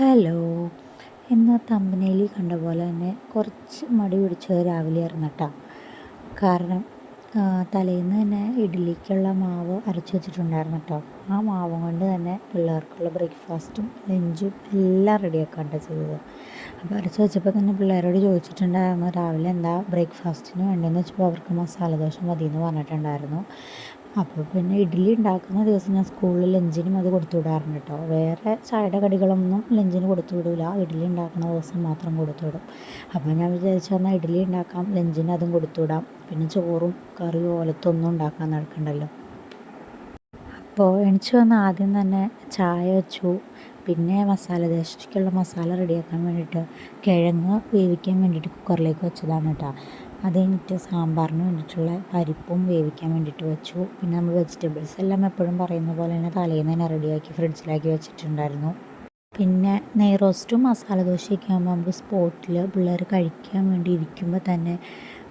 Hello. ഇന്ന് തമ്പനയിൽ കണ്ട പോലെ തന്നെ കുറച്ച് മടി പിടിച്ചത് രാവിലെ ഇറങ്ങട്ടോ. കാരണം തലേന്ന് തന്നെ ഇഡ്ഡലിക്കുള്ള മാവ് അരച്ച് വെച്ചിട്ടുണ്ടായിരുന്നു കേട്ടോ ആ മാവ് കൊണ്ട് തന്നെ പിള്ളേർക്കുള്ള ബ്രേക്ക്ഫാസ്റ്റും ലഞ്ചും എല്ലാം റെഡിയാക്കാണ്ട ചെയ്തത്. അപ്പോൾ അരച്ച് വെച്ചപ്പോൾ തന്നെ പിള്ളേരോട് ചോദിച്ചിട്ടുണ്ടായിരുന്നു രാവിലെ എന്താ ബ്രേക്ക്ഫാസ്റ്റിന് വേണ്ടതെന്ന് വെച്ചപ്പോൾ അവർക്ക് മസാലദോശ മതി എന്ന് പറഞ്ഞിട്ടുണ്ടായിരുന്നു. അപ്പോൾ പിന്നെ ഇഡ്ഡലി ഉണ്ടാക്കുന്ന ദിവസം ഞാൻ സ്കൂളിൽ ലഞ്ചിനും അത് കൊടുത്തു വിടാറുണ്ട് കേട്ടോ. വേറെ ചായയുടെ കടികളൊന്നും ലഞ്ചിന് കൊടുത്തു വിടില്ല ഇഡ്ഡലി ഉണ്ടാക്കുന്ന ദിവസം മാത്രം കൊടുത്തു വിടും അപ്പോൾ ഞാൻ വിചാരിച്ചു എന്നാൽ ഇഡ്ഡലി ഉണ്ടാക്കാം ലഞ്ചിന് അതും കൊടുത്തു വിടാം പിന്നെ ചോറും കറി ഓലത്തൊന്നും ഉണ്ടാക്കാൻ നടക്കണ്ടല്ലോ. അപ്പോൾ എണിച്ച് വന്ന് ആദ്യം തന്നെ ചായ വെച്ചു. പിന്നെ മസാല ദോശയ്ക്കുള്ള മസാല റെഡിയാക്കാൻ വേണ്ടിയിട്ട് കിഴങ്ങ് വേവിക്കാൻ വേണ്ടിയിട്ട് കുക്കറിലേക്ക് വെച്ചതാണ് കേട്ടോ. അത് കഴിഞ്ഞിട്ട് സാമ്പാറിന് വേണ്ടിയിട്ടുള്ള പരിപ്പും വേവിക്കാൻ വേണ്ടിയിട്ട് വെച്ചു. പിന്നെ നമ്മൾ വെജിറ്റബിൾസ് എല്ലാം എപ്പോഴും പറയുന്ന പോലെ തന്നെ തലേന്ന് തന്നെ റെഡിയാക്കി ഫ്രിഡ്ജിലാക്കി വെച്ചിട്ടുണ്ടായിരുന്നു. പിന്നെ നെയ് റോസ്റ്റും മസാല ദോശയൊക്കെ ആകുമ്പോൾ നമുക്ക് സ്പോട്ടിൽ പിള്ളേർ കഴിക്കാൻ വേണ്ടി ഇരിക്കുമ്പോൾ തന്നെ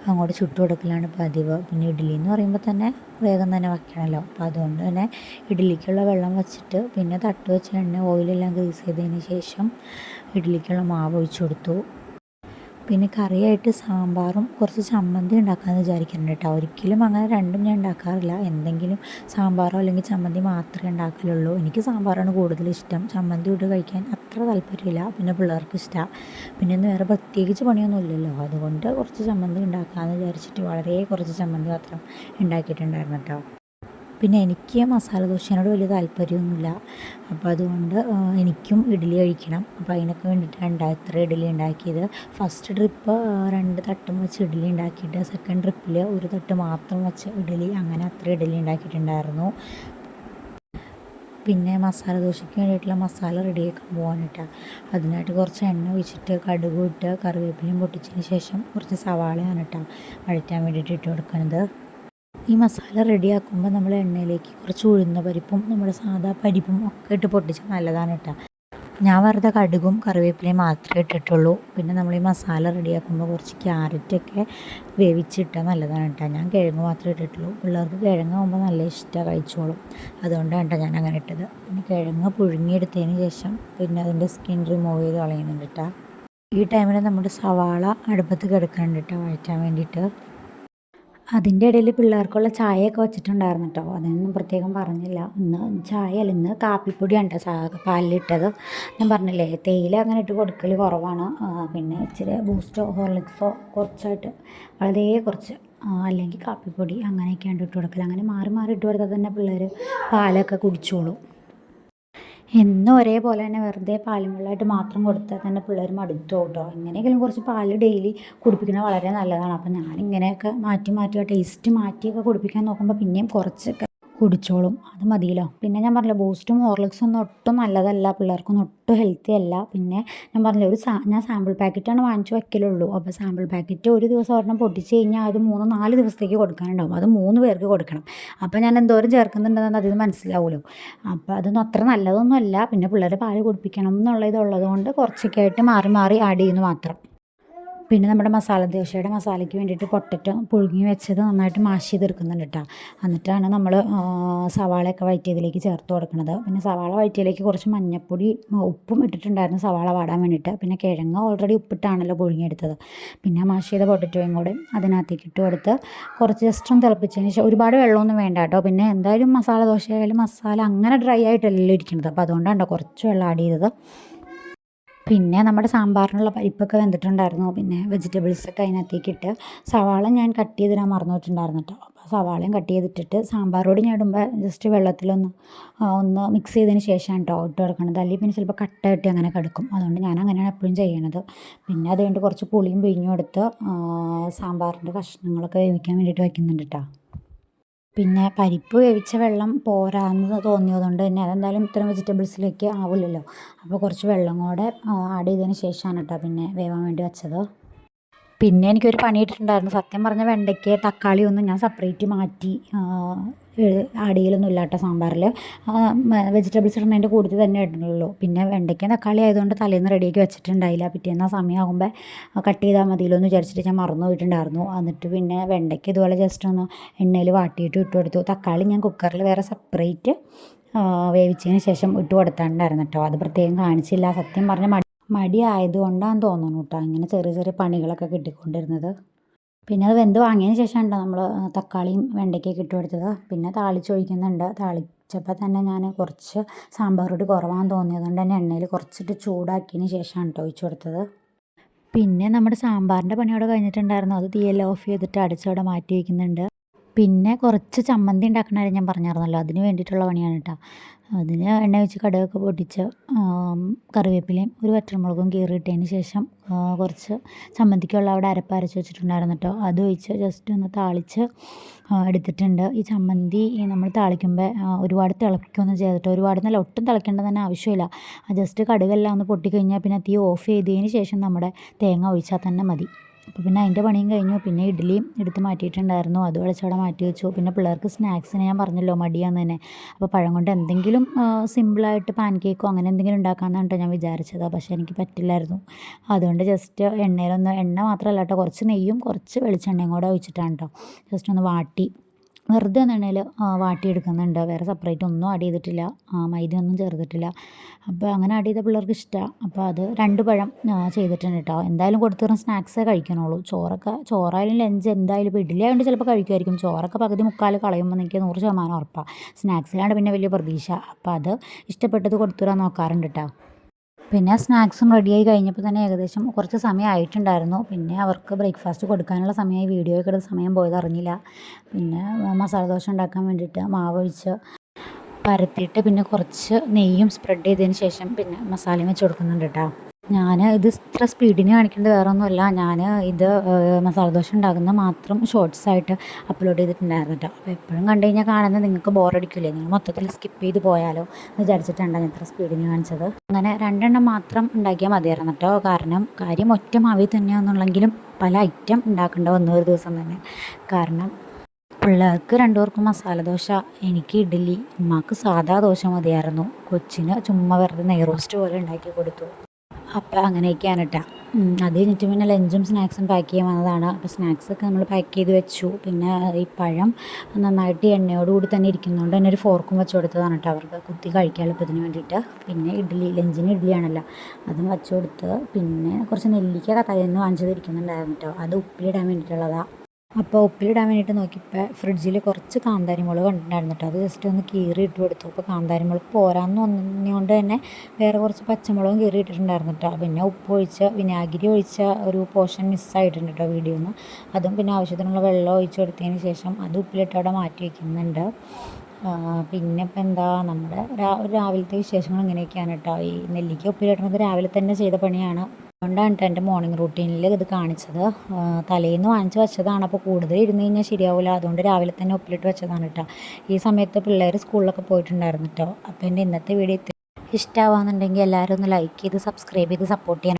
അങ്ങോട്ട് ചുട്ടു കൊടുക്കലാണ് പതിവ്. പിന്നെ ഇഡ്ഡലി എന്ന് പറയുമ്പോൾ തന്നെ വേഗം തന്നെ വയ്ക്കണമല്ലോ അപ്പോൾ അതുകൊണ്ട് തന്നെ ഇഡ്ഡലിക്കുള്ള വെള്ളം വെച്ചിട്ട് പിന്നെ തട്ട് വെച്ച് എണ്ണ ഓയിലെല്ലാം ഗ്രീസ് ചെയ്തതിന് ശേഷം ഇഡ്ഡലിക്കുള്ള മാവ് ഒഴിച്ചു കൊടുത്തു. പിന്നെ കറിയായിട്ട് സാമ്പാറും കുറച്ച് ചമ്മന്തി ഉണ്ടാക്കാമെന്ന് വിചാരിക്കുന്നുണ്ട് കേട്ടോ. ഒരിക്കലും അങ്ങനെ രണ്ടും ഞാൻ ഉണ്ടാക്കാറില്ല. എന്തെങ്കിലും സാമ്പാറോ അല്ലെങ്കിൽ ചമ്മന്തി മാത്രമേ ഉണ്ടാക്കലുള്ളൂ. എനിക്ക് സാമ്പാറാണ് കൂടുതൽ ഇഷ്ടം. ചമ്മന്തി ഇട്ട് കഴിക്കാൻ അത്ര താല്പര്യമില്ല. പിന്നെ പിള്ളേർക്ക് ഇഷ്ടമാണ് പിന്നെ ഒന്നും വേറെ പ്രത്യേകിച്ച് പണിയൊന്നും ഇല്ലല്ലോ. അതുകൊണ്ട് കുറച്ച് ചമ്മന്തി ഉണ്ടാക്കാമെന്ന് വിചാരിച്ചിട്ട് വളരെ കുറച്ച് ചമ്മന്തി മാത്രം ഉണ്ടാക്കിയിട്ടുണ്ടായിരുന്നു കേട്ടോ. പിന്നെ എനിക്ക് മസാല ദോശയോട് വലിയ താല്പര്യമൊന്നുമില്ല. അപ്പോൾ അതുകൊണ്ട് എനിക്കും ഇഡ്ഡലി കഴിക്കണം. അപ്പോൾ അതിനൊക്കെ വേണ്ടിയിട്ടാണ് ഉണ്ടാ ഇത്ര ഇഡ്ഡലി ഉണ്ടാക്കിയത്. ഫസ്റ്റ് ട്രിപ്പ് രണ്ട് തട്ടും വെച്ച് ഇഡ്ഡലി ഉണ്ടാക്കിയിട്ട് സെക്കൻഡ് ട്രിപ്പിൽ ഒരു തട്ട് മാത്രം വെച്ച് ഇഡ്ഡലി അങ്ങനെ അത്ര ഇഡ്ഡലി ഉണ്ടാക്കിയിട്ടുണ്ടായിരുന്നു. പിന്നെ മസാല ദോശയ്ക്ക് വേണ്ടിയിട്ടുള്ള മസാല റെഡിയാക്കാൻ പോകാനിട്ടാണ് അതിനായിട്ട് കുറച്ച് എണ്ണ ഒഴിച്ചിട്ട് കടുക് ഇട്ട് കറിവേപ്പിലയും പൊട്ടിച്ചതിന് ശേഷം കുറച്ച് സവാളയാണ് കേട്ടോ വഴറ്റാൻ വേണ്ടിയിട്ട് ഇട്ട് കൊടുക്കുന്നത്. ഈ മസാല റെഡിയാക്കുമ്പോൾ നമ്മൾ എണ്ണയിലേക്ക് കുറച്ച് ഉഴുന്ന പരിപ്പും നമ്മുടെ സാധാ പരിപ്പും ഒക്കെ ഇട്ട് പൊട്ടിച്ചാൽ നല്ലതാണ് കേട്ടോ ഞാൻ വെറുതെ കടുകും കറിവേപ്പിലയും മാത്രമേ ഇട്ടിട്ടുള്ളൂ. പിന്നെ നമ്മൾ ഈ മസാല റെഡിയാക്കുമ്പോൾ കുറച്ച് ക്യാരറ്റൊക്കെ വേവിച്ചിട്ടാൽ നല്ലതാണ് കേട്ടോ ഞാൻ കിഴങ്ങ് മാത്രമേ ഇട്ടിട്ടുള്ളൂ. പിള്ളേർക്ക് കിഴങ്ങാകുമ്പോൾ നല്ല ഇഷ്ടമാണ് കഴിച്ചോളും. അതുകൊണ്ടാണ് കേട്ടോ ഞാൻ അങ്ങനെ ഇട്ടത്. പിന്നെ കിഴങ്ങ് പുഴുങ്ങിയെടുത്തതിന് ശേഷം പിന്നെ അതിന്റെ സ്കിൻ റിമൂവ് ചെയ്ത് കളയുന്നുണ്ട് കേട്ടോ ഈ ടൈമിൽ നമ്മുടെ സവാള അടുപ്പത്ത് കിടക്കുന്നുണ്ട് കേട്ടോ വഴറ്റാൻ വേണ്ടിയിട്ട്. അതിന്റെ ഇടയിൽ പിള്ളേർക്കുള്ള ചായയൊക്കെ വെച്ചിട്ടുണ്ടായിരുന്നു കേട്ടോ അതൊന്നും പ്രത്യേകം പറഞ്ഞില്ല. ഇന്ന് ചായ അല്ല ഇന്ന് കാപ്പിപ്പൊടിയാണ് കേട്ടോ പാലിലിട്ടത്. ഞാൻ പറഞ്ഞില്ലേ തേയില അങ്ങനെ ഇട്ട് കൊടുക്കൽ കുറവാണ്. പിന്നെ ഇച്ചിരി ബൂസ്റ്റോ ഹോർലിക്സോ കുറച്ചായിട്ട് വളരെ കുറച്ച് അല്ലെങ്കിൽ കാപ്പിപ്പൊടി അങ്ങനെയൊക്കെയാണ് ഇട്ട് കൊടുക്കൽ അങ്ങനെ മാറി മാറി ഇട്ട് കൊടുത്താൽ തന്നെ പിള്ളേർ പാലൊക്കെ കുടിച്ചോളും. എന്നും ഒരേപോലെ തന്നെ വെറുതെ പാലും വെള്ളമായിട്ട് മാത്രം കൊടുത്താൽ തന്നെ പിള്ളേർ മടുത്തു കേട്ടോ. എങ്ങനെയെങ്കിലും കുറച്ച് പാൽ ഡെയിലി കുടിപ്പിക്കുന്നത് വളരെ നല്ലതാണ്. അപ്പം ഞാനിങ്ങനെയൊക്കെ മാറ്റി മാറ്റി ടേസ്റ്റ് മാറ്റിയൊക്കെ കുടിപ്പിക്കാൻ നോക്കുമ്പോൾ പിന്നെയും കുറച്ചൊക്കെ കുടിച്ചോളും. അത് മതിയല്ലോ. പിന്നെ ഞാൻ പറഞ്ഞില്ല ബൂസ്റ്റും ഹോർലിക്സും ഒന്നും ഒട്ടും നല്ലതല്ല. പിള്ളേർക്കൊന്നും ഒട്ടും ഹെൽത്തി അല്ല. പിന്നെ ഞാൻ പറഞ്ഞില്ല ഒരു സാ ഞാൻ സാമ്പിൾ പാക്കറ്റാണ് വാങ്ങിച്ചു വെക്കലുള്ളൂ. അപ്പോൾ സാമ്പിൾ പാക്കറ്റ് ഒരു ദിവസം ഒരെണ്ണം പൊട്ടിച്ച് കഴിഞ്ഞാൽ അത് മൂന്ന് നാല് ദിവസത്തേക്ക് കൊടുക്കാനുണ്ടാവും. അത് മൂന്ന് പേർക്ക് കൊടുക്കണം. അപ്പോൾ ഞാൻ എന്തോരം ചേർക്കുന്നുണ്ടെന്ന് അതിന് മനസ്സിലാവുമല്ലോ. അപ്പോൾ അതൊന്നും അത്ര നല്ലതൊന്നും അല്ല പിന്നെ പിള്ളേരെ പാൽ കുടിപ്പിക്കണം എന്നുള്ള ഇതുള്ളത് കൊണ്ട് കുറച്ചൊക്കെ ആയിട്ട് മാറി മാറി ആഡ് ചെയ്യുന്നു മാത്രം. പിന്നെ നമ്മുടെ മസാല ദോശയുടെ മസാലയ്ക്ക് വേണ്ടിയിട്ട് പൊട്ടറ്റോ പുഴുങ്ങി വെച്ചത് നന്നായിട്ട് മാഷ് ചെയ്തെടുക്കുന്നുണ്ട് കേട്ടോ. എന്നിട്ടാണ് നമ്മൾ സവാളയൊക്കെ വഴറ്റിയതിലേക്ക് ചേർത്ത് കൊടുക്കുന്നത്. പിന്നെ സവാള വഴറ്റിയതിലേക്ക് കുറച്ച് മഞ്ഞപ്പൊടി ഉപ്പും ഇട്ടിട്ടുണ്ടായിരുന്നു സവാള വാടാൻ വേണ്ടിയിട്ട്. പിന്നെ കിഴങ്ങ് ഓൾറെഡി ഉപ്പിട്ടാണല്ലോ പുഴുങ്ങിയെടുത്തത്. പിന്നെ മാഷ് ചെയ്ത പൊട്ടറ്റോയും കൂടെ അതിനകത്തേക്ക് ഇട്ട് കൊടുത്ത് കുറച്ച് ജസ്റ്റ് ഒന്ന് തിളപ്പിച്ചതിന് ശേഷം ഒരുപാട് വെള്ളമൊന്നും വേണ്ട കേട്ടോ. പിന്നെ എന്തായാലും മസാല ദോശയായാലും മസാല അങ്ങനെ ഡ്രൈ ആയിട്ടല്ലല്ലോ ഇരിക്കുന്നത്. അപ്പോൾ അതുകൊണ്ടാണ് കുറച്ച് വെള്ളം ആഡ് ചെയ്തത്. പിന്നെ നമ്മുടെ സാമ്പാറിനുള്ള പരിപ്പൊക്കെ വെന്തിട്ടുണ്ടായിരുന്നു. പിന്നെ വെജിറ്റബിൾസൊക്കെ അതിനകത്തേക്ക് ഇട്ട് സവാള ഞാൻ കട്ട് ചെയ്തിടാൻ മറന്നിട്ടുണ്ടായിരുന്നു കേട്ടോ അപ്പോൾ സവാളയും കട്ട് ചെയ്തിട്ടിട്ട് സാമ്പാറോട് ഞാൻ ഇടുമ്പോൾ ജസ്റ്റ് വെള്ളത്തിലൊന്ന് ഒന്ന് മിക്സ് ചെയ്തതിന് ശേഷമാണ് കേട്ടോ ഇട്ട് കൊടുക്കണത്. അല്ലെങ്കിൽ പിന്നെ ചിലപ്പോൾ കട്ട അങ്ങനെ കിടക്കും. അതുകൊണ്ട് ഞാൻ അങ്ങനെയാണ് എപ്പോഴും ചെയ്യണത്. പിന്നെ അത് കഴിഞ്ഞിട്ട് കുറച്ച് പുളിയും പിഴിഞ്ഞും എടുത്ത് സാമ്പാറിന്റെ കഷ്ണങ്ങളൊക്കെ വേവിക്കാൻ വേണ്ടിയിട്ട് വയ്ക്കുന്നുണ്ട് കേട്ടോ പിന്നെ പരിപ്പ് വേവിച്ച വെള്ളം പോരാന്ന് തോന്നിയതുകൊണ്ട് തന്നെ അതെന്തായാലും ഇത്തരം വെജിറ്റബിൾസിലേക്ക് ആവില്ലല്ലോ അപ്പോൾ കുറച്ച് വെള്ളം കൂടെ ആഡ് ചെയ്തതിന് ശേഷമാണ് കേട്ടോ പിന്നെ വേവാൻ വേണ്ടി വെച്ചത്. പിന്നെ എനിക്കൊരു പണി ഇട്ടിട്ടുണ്ടായിരുന്നു സത്യം പറഞ്ഞ വെണ്ടയ്ക്ക് തക്കാളി ഒന്നും ഞാൻ സെപ്പറേറ്റ് മാറ്റി അടിയിലൊന്നും ഇല്ലാട്ട സാമ്പാറിൽ വെജിറ്റബിൾസ് ഇടുന്നതിന്റെ കൂടുതൽ തന്നെ ഇടുന്നുള്ളൂ. പിന്നെ വെണ്ടയ്ക്ക തക്കാളി ആയതുകൊണ്ട് തലേന്ന് റെഡിയാക്കി വെച്ചിട്ടുണ്ടായില്ല. പിറ്റേന്ന് സമയമാകുമ്പോൾ കട്ട് ചെയ്താൽ മതിയല്ലോ എന്ന് വിചാരിച്ചിട്ട് ഞാൻ മറന്നു പോയിട്ടുണ്ടായിരുന്നു. എന്നിട്ട് പിന്നെ വെണ്ടയ്ക്ക് ഇതുപോലെ ജസ്റ്റ് ഒന്ന് എണ്ണയിൽ വാട്ടിയിട്ട് ഇട്ട് കൊടുത്തു. തക്കാളി ഞാൻ കുക്കറിൽ വേറെ സെപ്പറേറ്റ് വേവിച്ചതിന് ശേഷം ഇട്ട് കൊടുത്തിട്ടുണ്ടായിരുന്നു കേട്ടോ അത് പ്രത്യേകം കാണിച്ചില്ല. സത്യം പറഞ്ഞ മടി മടി ആയതുകൊണ്ടാന്ന് തോന്നുന്നു കേട്ടോ ഇങ്ങനെ ചെറിയ ചെറിയ പണികളൊക്കെ കിട്ടിക്കൊണ്ടിരുന്നത്. പിന്നെ അത് വെന്ത് വാങ്ങിയതിന് ശേഷം ഉണ്ടോ നമ്മൾ തക്കാളിയും വെണ്ടയ്ക്കൊക്കെ ഇട്ട് കൊടുത്തത്. പിന്നെ താളിച്ചൊഴിക്കുന്നുണ്ട്. താളിച്ചപ്പോൾ തന്നെ ഞാൻ കുറച്ച് സാമ്പാർ പൊടി കുറവാന്ന് തോന്നിയതുകൊണ്ട് തന്നെ എണ്ണയിൽ കുറച്ചിട്ട് ചൂടാക്കിയതിന് ശേഷമാണ് കേട്ടോ ഒഴിച്ചു കൊടുത്തത്. പിന്നെ നമ്മുടെ സാമ്പാറിന്റെ പണിയോടെ കഴിഞ്ഞിട്ടുണ്ടായിരുന്നു. അത് തീയെല്ലാം ഓഫ് ചെയ്തിട്ട് അടച്ചവിടെ മാറ്റി വയ്ക്കുന്നുണ്ട് പിന്നെ കുറച്ച് ചമ്മന്തി ഉണ്ടാക്കണ കാര്യം ഞാൻ പറഞ്ഞായിരുന്നല്ലോ. അതിന് വേണ്ടിയിട്ടുള്ള പണിയാണ് കേട്ടോ. അതിന് എണ്ണ ഒഴിച്ച് കടുകൊക്കെ പൊട്ടിച്ച് കറിവേപ്പിലയും ഒരു വറ്റൽമുളകും കീറിയിട്ടതിന് ശേഷം കുറച്ച് ചമ്മന്തിക്കുള്ള അവിടെ അരപ്പ് അരച്ച് വെച്ചിട്ടുണ്ടായിരുന്നു കേട്ടോ. അത് ഒഴിച്ച് ജസ്റ്റ് ഒന്ന് താളിച്ച് എടുത്തിട്ടുണ്ട്. ഈ ചമ്മന്തി നമ്മൾ താളിക്കുമ്പോൾ ഒരുപാട് തിളപ്പിക്കുകയൊന്നും ചെയ്തിട്ട് ഒരുപാട് നല്ല ഒട്ടും തിളയ്ക്കേണ്ട തന്നെ ആവശ്യമില്ല. ജസ്റ്റ് കടുകെല്ലാം ഒന്ന് പൊട്ടിക്കഴിഞ്ഞാൽ പിന്നെ തീ ഓഫ് ചെയ്തതിന് ശേഷം നമ്മുടെ തേങ്ങ ഒഴിച്ചാൽ തന്നെ മതി. അപ്പോൾ പിന്നെ അതിന്റെ പണിയും കഴിഞ്ഞു. പിന്നെ ഇഡ്ഡലിയും എടുത്ത് മാറ്റിയിട്ടുണ്ടായിരുന്നു. അത് അടച്ചവിടെ മാറ്റി വെച്ചു. പിന്നെ പിള്ളേർക്ക് സ്നാക്സിന് ഞാൻ പറഞ്ഞല്ലോ മടിയാന്ന് തന്നെ. അപ്പോൾ പഴം കൊണ്ട് എന്തെങ്കിലും സിമ്പിളായിട്ട് പാൻ കേക്കോ അങ്ങനെ എന്തെങ്കിലും ഉണ്ടാക്കാമെന്നാണ് ഞാൻ വിചാരിച്ചത്. പക്ഷേ എനിക്ക് പറ്റില്ലായിരുന്നു. അതുകൊണ്ട് ജസ്റ്റ് എണ്ണയിലൊന്ന് എണ്ണ മാത്രമല്ല കേട്ടോ കുറച്ച് നെയ്യും കുറച്ച് വെളിച്ചെണ്ണയും കൂടെ ഒഴിച്ചിട്ടാണ് കേട്ടോ. ജസ്റ്റ് ഒന്ന് വാട്ടി. വെറുതെ എണ്ണയിൽ വാട്ടിയെടുക്കുന്നുണ്ട്. വേറെ സെപ്പറേറ്റ് ഒന്നും ആഡ് ചെയ്തിട്ടില്ല. മൈദയൊന്നും ചേർത്തിട്ടില്ല. അപ്പോൾ അങ്ങനെ ആഡ് ചെയ്ത പിള്ളേർക്ക് ഇഷ്ടമാണ് അപ്പോൾ അത് രണ്ട് പഴം ചെയ്തിട്ടുണ്ട് കേട്ടോ എന്തായാലും കൊടുത്തു സ്നാക്സേ കഴിക്കണുള്ളൂ. ചോറൊക്കെ ചോറായാലും ലഞ്ച് എന്തായാലും ഇപ്പോൾ ഇഡ്ഡലി ആയതുകൊണ്ട് ചിലപ്പോൾ കഴിക്കുമായിരിക്കും ചോറൊക്കെ പകുതി മുക്കാൽ കളയുമ്പോൾ എനിക്ക് നൂറ് ശതമാനം ഉറപ്പാണ് സ്നാക്സിലാണ് പിന്നെ വലിയ പ്രതീക്ഷ. അപ്പോൾ അത് ഇഷ്ടപ്പെട്ടത് കൊടുത്തു നോക്കാറുണ്ട് കേട്ടോ പിന്നെ സ്നാക്സും റെഡിയായി കഴിഞ്ഞപ്പോൾ തന്നെ ഏകദേശം കുറച്ച് സമയം ആയിട്ടുണ്ടായിരുന്നു. പിന്നെ അവർക്ക് ബ്രേക്ക്ഫാസ്റ്റ് കൊടുക്കാനുള്ള സമയമായി വീഡിയോ ഒക്കെ എടുത്ത സമയം പോയത് അറിഞ്ഞില്ല. പിന്നെ മസാല ദോശ ഉണ്ടാക്കാൻ വേണ്ടിയിട്ട് മാവ് ഒഴിച്ച് പരത്തിയിട്ട് പിന്നെ കുറച്ച് നെയ്യും സ്പ്രെഡ് ചെയ്തതിന് ശേഷം പിന്നെ മസാലയും വെച്ച് കൊടുക്കുന്നുണ്ട് കേട്ടോ. ഞാൻ ഇത് ഇത്ര സ്പീഡിന് കാണിക്കേണ്ടത് വേറെ ഒന്നുമല്ല ഞാൻ ഇത് മസാല ദോശ ഉണ്ടാക്കുന്ന മാത്രം ഷോർട്സ് ആയിട്ട് അപ്ലോഡ് ചെയ്തിട്ടുണ്ടായിരുന്നു കേട്ടോ അപ്പോൾ എപ്പോഴും കണ്ടു കഴിഞ്ഞാൽ കാണുന്നത് നിങ്ങൾക്ക് ബോറടിക്കില്ലേ നിങ്ങൾ മൊത്തത്തിൽ സ്കിപ്പ് ചെയ്ത് പോയാലോ എന്ന് വിചാരിച്ചിട്ടാണ് ഇത്ര സ്പീഡിന് കാണിച്ചത്. അങ്ങനെ രണ്ടെണ്ണം മാത്രം ഉണ്ടാക്കിയാൽ മതിയായിരുന്നു കേട്ടോ കാരണം കാര്യം ഒറ്റ മാവി തന്നെയാണെന്നുള്ളെങ്കിലും പല ഐറ്റം ഉണ്ടാക്കേണ്ട വന്നു ഒരു ദിവസം തന്നെ. കാരണം പിള്ളേർക്ക് രണ്ടുപേർക്കും മസാല ദോശ എനിക്ക് ഇഡ്ഡലി ഉമ്മാക്ക് സാധാ ദോശ മതിയായിരുന്നു. കൊച്ചിന് ചുമ്മാ വെറുതെ നെയ്റോസ്റ്റ് പോലെ ഉണ്ടാക്കി കൊടുത്തു. അപ്പോൾ അങ്ങനെയൊക്കെയാണ് കേട്ടോ അത് കഴിഞ്ഞിട്ട് പിന്നെ ലഞ്ചും സ്നാക്സും പാക്ക് ചെയ്യാൻ വന്നതാണ്. അപ്പോൾ സ്നാക്സൊക്കെ നമ്മൾ പാക്ക് ചെയ്ത് വെച്ചു. പിന്നെ ഈ പഴം നന്നായിട്ട് എണ്ണയോട് കൂടി തന്നെ ഇരിക്കുന്നതുകൊണ്ട് തന്നെ ഒരു ഫോർക്കും വെച്ച് കൊടുത്തതാണ് കേട്ടോ അവർക്ക്. കുത്തി കഴിക്കാൻ എളുപ്പത്തിന് വേണ്ടിയിട്ട്. പിന്നെ ഇഡ്ഡലി ലഞ്ചിന് ഇഡ്ഡലിയാണല്ലോ അതും വെച്ച് കൊടുത്ത് പിന്നെ കുറച്ച് നെല്ലിക്ക തലേന്ന് വാങ്ങിച്ചതിരിക്കുന്നുണ്ടായിരുന്നു കേട്ടോ അത് ഉപ്പിലിടാൻ വേണ്ടിയിട്ടുള്ളതാണ് അപ്പോൾ ഉപ്പിലിടാൻ വേണ്ടിയിട്ട് നോക്കിയപ്പോൾ ഫ്രിഡ്ജിൽ കുറച്ച് കാന്താരി മുളക് കണ്ടിട്ടുണ്ടായിരുന്നു കേട്ടോ. അത് ജസ്റ്റ് ഒന്ന് കീറി ഇട്ട് കൊടുത്തു. അപ്പോൾ കാന്താരി മുളക് പോരാന്ന് തോന്നിയതുകൊണ്ട് തന്നെ വേറെ കുറച്ച് പച്ചമുളകും കീറി ഇട്ടിട്ടുണ്ടായിരുന്നു കേട്ടോ. പിന്നെ ഉപ്പ് ഒഴിച്ച വിനാഗിരി ഒഴിച്ച ഒരു പോർഷൻ മിസ്സായിട്ടുണ്ട് കേട്ടോ വീഡിയോന്ന്. അതും പിന്നെ ആവശ്യത്തിനുള്ള വെള്ളം ഒഴിച്ച് കൊടുത്തതിന് ശേഷം അത് ഉപ്പിലിട്ട് അവിടെ മാറ്റി വയ്ക്കുന്നുണ്ട് പിന്നെ ഇപ്പം എന്താ നമ്മുടെ രാവിലത്തെ വിശേഷങ്ങൾ ഇങ്ങനെയൊക്കെയാണ് കേട്ടോ. ഈ നെല്ലിക്ക ഉപ്പിലിടുന്നത് രാവിലെ തന്നെ ചെയ്ത പണിയാണ്. അതുകൊണ്ടാണ് എന്റെ മോർണിംഗ് റൂട്ടീനിൽ ഇത് കാണിച്ചത്. തലേന്ന് വാങ്ങിച്ച് വെച്ചതാണ്. അപ്പോൾ കൂടുതൽ ഇരുന്ന് കഴിഞ്ഞാൽ ശരിയാവില്ല അതുകൊണ്ട് രാവിലെ തന്നെ ഒപ്പിലിട്ട് വെച്ചതാണ് കേട്ടോ ഈ സമയത്ത് പിള്ളേർ സ്കൂളിലൊക്കെ പോയിട്ടുണ്ടായിരുന്നു കേട്ടോ അപ്പോൾ എന്റെ ഇന്നത്തെ വീഡിയോ ഇഷ്ടമാവാന്നുണ്ടെങ്കിൽ എല്ലാവരും ഒന്ന് ലൈക്ക് ചെയ്ത് സബ്സ്ക്രൈബ് ചെയ്ത് സപ്പോർട്ട് ചെയ്യണം.